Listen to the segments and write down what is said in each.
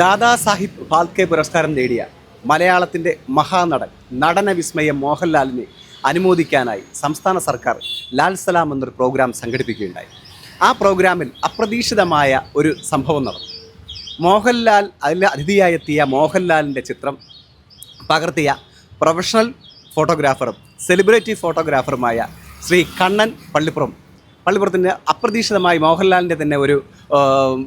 ദാദാ സാഹിബ് ഫാൽക്കെ പുരസ്കാരം നേടിയ മലയാളത്തിന്റെ മഹാനടൻ നടന വിസ്മയം മോഹൻലാലിനെ അനുമോദിക്കാനായി സംസ്ഥാന സർക്കാർ ലാൽ സലാം എന്നൊരു പ്രോഗ്രാം സംഘടിപ്പിക്കുകയുണ്ടായി. ആ പ്രോഗ്രാമിൽ അപ്രതീക്ഷിതമായ ഒരു സംഭവം നടന്നു. മോഹൻലാൽ അതിൽ അതിഥിയായെത്തിയ മോഹൻലാലിന്റെ ചിത്രം പകർത്തിയ പ്രൊഫഷണൽ ഫോട്ടോഗ്രാഫറും സെലിബ്രിറ്റി ഫോട്ടോഗ്രാഫറുമായ ശ്രീ കണ്ണൻ പള്ളിപ്പുറം പള്ളിപ്പുറത്തിന് അപ്രതീക്ഷിതമായി മോഹൻലാലിന്റെ തന്നെ ഒരു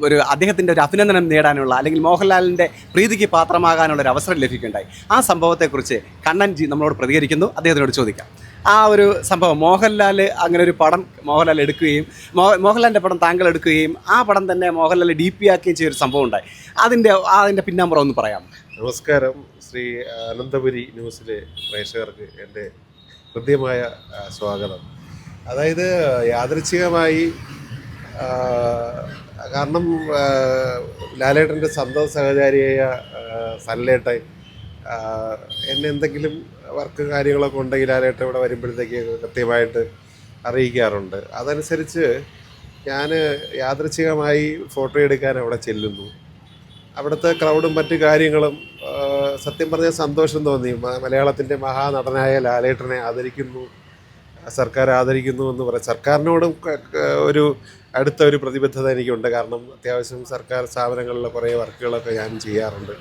ഒരു അദ്ദേഹത്തിന്റെ ഒരു അഭിനന്ദനം നേടാനുള്ള അല്ലെങ്കിൽ മോഹൻലാലിന്റെ പ്രീതിക്ക് പാത്രമാകാനുള്ള ഒരു അവസരം ലഭിക്കുകയുണ്ടായി. ആ സംഭവത്തെക്കുറിച്ച് കണ്ണൻ ജി നമ്മളോട് പ്രതികരിക്കുന്നു. അദ്ദേഹത്തിനോട് ചോദിക്കാം. ആ ഒരു സംഭവം മോഹൻലാൽ അങ്ങനെ ഒരു പടം മോഹൻലാൽ എടുക്കുകയും മോഹൻലാലിന്റെ പടം താങ്കൾ എടുക്കുകയും ആ പടം തന്നെ മോഹൻലാൽ ഡി പി ആക്കുകയും ചെയ്യൊരു സംഭവം ഉണ്ടായി അതിന്റെ അതിന്റെ പിന്നാമ്പുറം ഒന്ന് പറയാം. നമസ്കാരം. ശ്രീ അനന്തപുരി ന്യൂസിലെ പ്രേക്ഷകർക്ക് എന്റെ ഹൃദ്യമായ സ്വാഗതം. അതായത് യാദൃച്ഛികമായി കാരണം ലാലേട്ടന്റെ സ്വന്തം സഹചാരിയായ സനലേട്ടൻ എന്നെ എന്തെങ്കിലും വർക്ക് കാര്യങ്ങളൊക്കെ ഉണ്ടെങ്കിൽ ലാലേട്ടൻ ഇവിടെ വരുമ്പോഴത്തേക്ക് കൃത്യമായിട്ട് അറിയിക്കാറുണ്ട്. അതനുസരിച്ച് ഞാൻ യാദൃച്ഛികമായി ഫോട്ടോ എടുക്കാൻ അവിടെ ചെല്ലുന്നു. അവിടുത്തെ ക്രൗഡും മറ്റു കാര്യങ്ങളും സത്യം പറഞ്ഞാൽ സന്തോഷം തോന്നി. മലയാളത്തിന്റെ മഹാനടനായ ലാലേട്ടനെ ആദരിക്കുന്നു. സർക്കാർ ആദരിക്കുന്നു എന്ന് പറയാം. സർക്കാരിനോടും ഒരു അടുത്ത ഒരു പ്രതിബദ്ധത എനിക്കുണ്ട്. കാരണം അത്യാവശ്യം സർക്കാർ സ്ഥാപനങ്ങളിലെ കുറേ വർക്കുകളൊക്കെ ഞാൻ ചെയ്യാറുണ്ട്.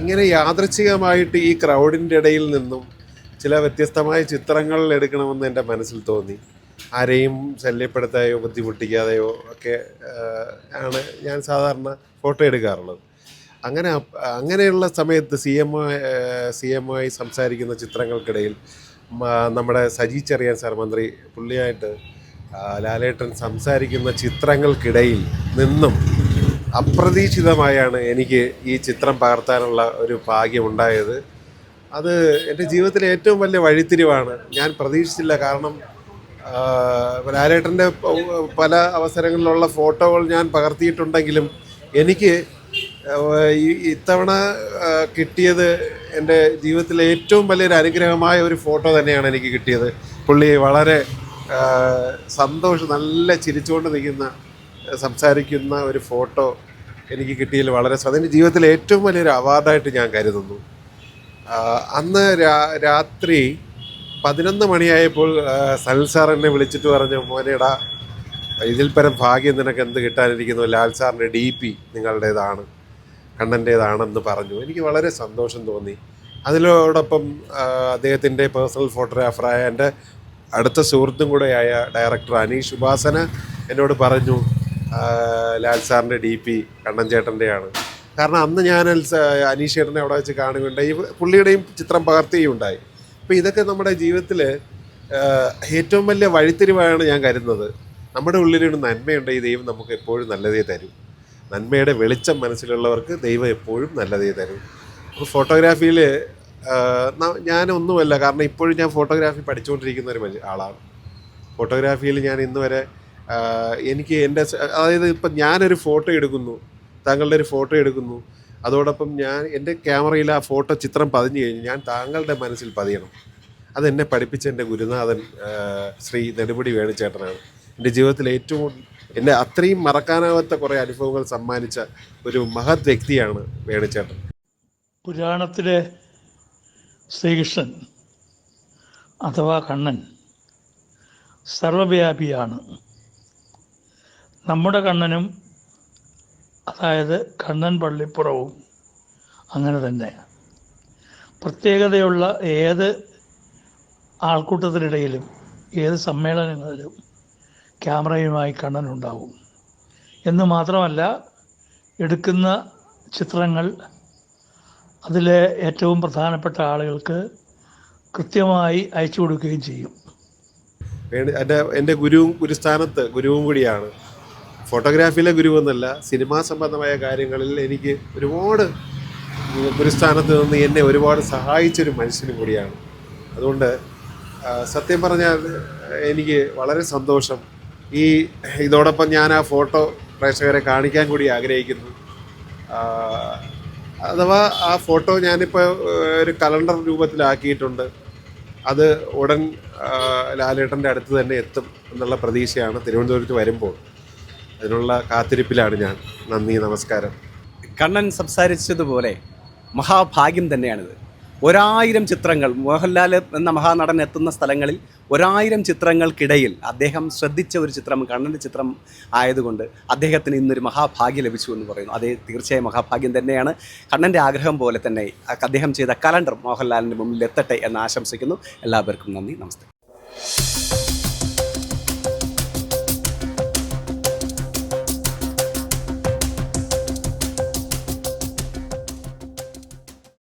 ഇങ്ങനെ യാദൃച്ഛികമായിട്ട് ഈ ക്രൗഡിന്റെ ഇടയിൽ നിന്നും ചില വ്യത്യസ്തമായ ചിത്രങ്ങൾ എടുക്കണമെന്ന് എന്റെ മനസ്സിൽ തോന്നി. ആരെയും ശല്യപ്പെടുത്താതെയോ ബുദ്ധിമുട്ടിക്കാതെയോ ഒക്കെ ആണ് ഞാൻ സാധാരണ ഫോട്ടോ എടുക്കാറുള്ളത്. അങ്ങനെ അങ്ങനെയുള്ള സമയത്ത് സി എം സി എം ആയി സംസാരിക്കുന്ന ചിത്രങ്ങൾക്കിടയിൽ നമ്മുടെ സജി ചെറിയാൻ സാർ മന്ത്രി പുള്ളിയായിട്ട് ലാലേട്ടൻ സംസാരിക്കുന്ന ചിത്രങ്ങൾക്കിടയിൽ നിന്നും അപ്രതീക്ഷിതമായാണ് എനിക്ക് ഈ ചിത്രം പകർത്താനുള്ള ഒരു ഭാഗ്യമുണ്ടായത്. അത് എന്റെ ജീവിതത്തിലെ ഏറ്റവും വലിയ വഴിത്തിരിവാണ്. ഞാൻ പ്രതീക്ഷിച്ചില്ല കാരണം ലാലേട്ടന്റെ പല അവസരങ്ങളിലുള്ള ഫോട്ടോകൾ ഞാൻ പകർത്തിയിട്ടുണ്ടെങ്കിലും എനിക്ക് ഇത്തവണ കിട്ടിയത് എന്റെ ജീവിതത്തിലെ ഏറ്റവും വലിയൊരു അനുഗ്രഹമായ ഒരു ഫോട്ടോ തന്നെയാണ് എനിക്ക് കിട്ടിയത്. പുള്ളി വളരെ സന്തോഷം നല്ല ചിരിച്ചുകൊണ്ട് നിൽക്കുന്ന സംസാരിക്കുന്ന ഒരു ഫോട്ടോ എനിക്ക് കിട്ടിയതിൽ വളരെ അതെന്റെ ജീവിതത്തിലെ ഏറ്റവും വലിയൊരു അവാർഡായിട്ട് ഞാൻ കരുതുന്നു. അന്ന് രാത്രി പതിനൊന്ന് മണിയായപ്പോൾ ആ, സനൽ സാർ എന്നെ വിളിച്ചിട്ട് പറഞ്ഞു മോനേടാ ഇതിൽ പരം ഭാഗ്യം നിനക്ക് എന്ത് കിട്ടാനിരിക്കുന്നു? ലാൽ സാറിന്റെ ഡി പി നിങ്ങളുടേതാണ്. കണ്ണന്റേതാണെന്ന് പറഞ്ഞു. എനിക്ക് വളരെ സന്തോഷം തോന്നി. അതിലോടൊപ്പം അദ്ദേഹത്തിന്റെ പേഴ്സണൽ ഫോട്ടോഗ്രാഫറായ എന്റെ അടുത്ത സുഹൃത്തും കൂടെയായ ഡയറക്ടർ അനീഷ് ഉപാസന എന്നോട് പറഞ്ഞു ലാൽ സാറിന്റെ ഡി പി കണ്ണൻ ചേട്ടന്റെയാണ്. കാരണം അന്ന് ഞാൻ അനീഷ് ചേട്ടനെ അവിടെ വെച്ച് കാണുകയുണ്ടായി. പുള്ളിയുടെയും ചിത്രം പകർത്തുകയുണ്ടായി. അപ്പോൾ ഇതൊക്കെ നമ്മുടെ ജീവിതത്തിൽ ഏറ്റവും വലിയ വഴിത്തിരിവായാണ് ഞാൻ കരുതുന്നത്. നമ്മുടെ ഉള്ളിലൊരു ഈ ദൈവം നമുക്ക് എപ്പോഴും നല്ലതേ തരും. നന്മയുടെ വെളിച്ചം മനസ്സിലുള്ളവർക്ക് ദൈവം എപ്പോഴും നല്ലതേ തരും. അപ്പോൾ ഫോട്ടോഗ്രാഫിയിൽ ഞാനൊന്നുമല്ല കാരണം ഇപ്പോഴും ഞാൻ ഫോട്ടോഗ്രാഫി പഠിച്ചുകൊണ്ടിരിക്കുന്ന ഒരു ആളാണ്. ഫോട്ടോഗ്രാഫിയിൽ ഞാൻ ഇന്ന് വരെ എനിക്ക് എന്റെ അതായത് ഇപ്പം ഞാനൊരു ഫോട്ടോ എടുക്കുന്നു താങ്കളുടെ ഒരു ഫോട്ടോ എടുക്കുന്നു. അതോടൊപ്പം ഞാൻ എന്റെ ക്യാമറയിൽ ആ ഫോട്ടോ ചിത്രം പതിഞ്ഞു കഴിഞ്ഞു ഞാൻ താങ്കളുടെ മനസ്സിൽ പതിയണം. അതെന്നെ പഠിപ്പിച്ച എന്റെ ഗുരുനാഥൻ ശ്രീ നെടുപടി വേണുചേട്ടനാണ്. എന്റെ ജീവിതത്തിൽ ഏറ്റവും എന്നെ അത്രയും മറക്കാനാവാത്ത കുറേ അനുഭവങ്ങൾ സമ്മാനിച്ച ഒരു മഹത് വ്യക്തിയാണ് വേണുചേട്ടൻ. പുരാണത്തിലെ ശ്രീകൃഷ്ണൻ അഥവാ കണ്ണൻ സർവവ്യാപിയാണ്. നമ്മുടെ കണ്ണനും അതായത് കണ്ണൻ പള്ളിപ്പുറവും അങ്ങനെ തന്നെ. പ്രത്യേകതയുള്ള ഏത് ആൾക്കൂട്ടത്തിനിടയിലും ഏത് സമ്മേളനങ്ങളിലും ക്യാമറയുമായി കണ്ണനുണ്ടാവും. എന്ന് മാത്രമല്ല എടുക്കുന്ന ചിത്രങ്ങൾ അതിലെ ഏറ്റവും പ്രധാനപ്പെട്ട ആളുകൾക്ക് കൃത്യമായി അയച്ചു കൊടുക്കുകയും ചെയ്യും. എന്റെ എന്റെ ഗുരുവും ഗുരുസ്ഥാനത്ത് ഗുരുവും കൂടിയാണ്. ഫോട്ടോഗ്രാഫിയിലെ ഗുരു എന്നല്ല സിനിമാ സംബന്ധമായ കാര്യങ്ങളിൽ എനിക്ക് ഒരുപാട് ഗുരുസ്ഥാനത്ത് നിന്ന് എന്നെ ഒരുപാട് സഹായിച്ചൊരു മനുഷ്യനും കൂടിയാണ്. അതുകൊണ്ട് സത്യം പറഞ്ഞാൽ എനിക്ക് വളരെ സന്തോഷം ഈ ഇതോടൊപ്പം ഞാൻ ആ ഫോട്ടോ പ്രേക്ഷകരെ കാണിക്കാൻ കൂടി ആഗ്രഹിക്കുന്നു. അഥവാ ആ ഫോട്ടോ ഞാനിപ്പോൾ ഒരു കലണ്ടർ രൂപത്തിലാക്കിയിട്ടുണ്ട്. അത് ഉടൻ ലാലേട്ടന്റെ അടുത്ത് തന്നെ എത്തും എന്നുള്ള പ്രതീക്ഷയാണ് തിരുവനന്തപുരത്ത് വരുമ്പോൾ. അതിനുള്ള കാത്തിരിപ്പിലാണ് ഞാൻ. നന്ദി നമസ്കാരം. കണ്ണൻ സംസാരിച്ചതുപോലെ മഹാഭാഗ്യം തന്നെയാണിത്. ഒരായിരം ചിത്രങ്ങൾ മോഹൻലാൽ എന്ന മഹാനടൻ എത്തുന്ന സ്ഥലങ്ങളിൽ ഒരായിരം ചിത്രങ്ങൾക്കിടയിൽ അദ്ദേഹം ശ്രദ്ധിച്ച ഒരു ചിത്രം കണ്ണന്റെ ചിത്രം ആയതുകൊണ്ട് അദ്ദേഹത്തിന് ഇന്നൊരു മഹാഭാഗ്യം ലഭിച്ചു എന്ന് പറയുന്നു. അതേ തീർച്ചയായും മഹാഭാഗ്യം തന്നെയാണ്. കണ്ണന്റെ ആഗ്രഹം പോലെ തന്നെ അദ്ദേഹം ചെയ്ത കലണ്ടർ മോഹൻലാലിന്റെ മുമ്പിൽ എത്തട്ടെ എന്ന് ആശംസിക്കുന്നു. എല്ലാവർക്കും നന്ദി. നമസ്തേ.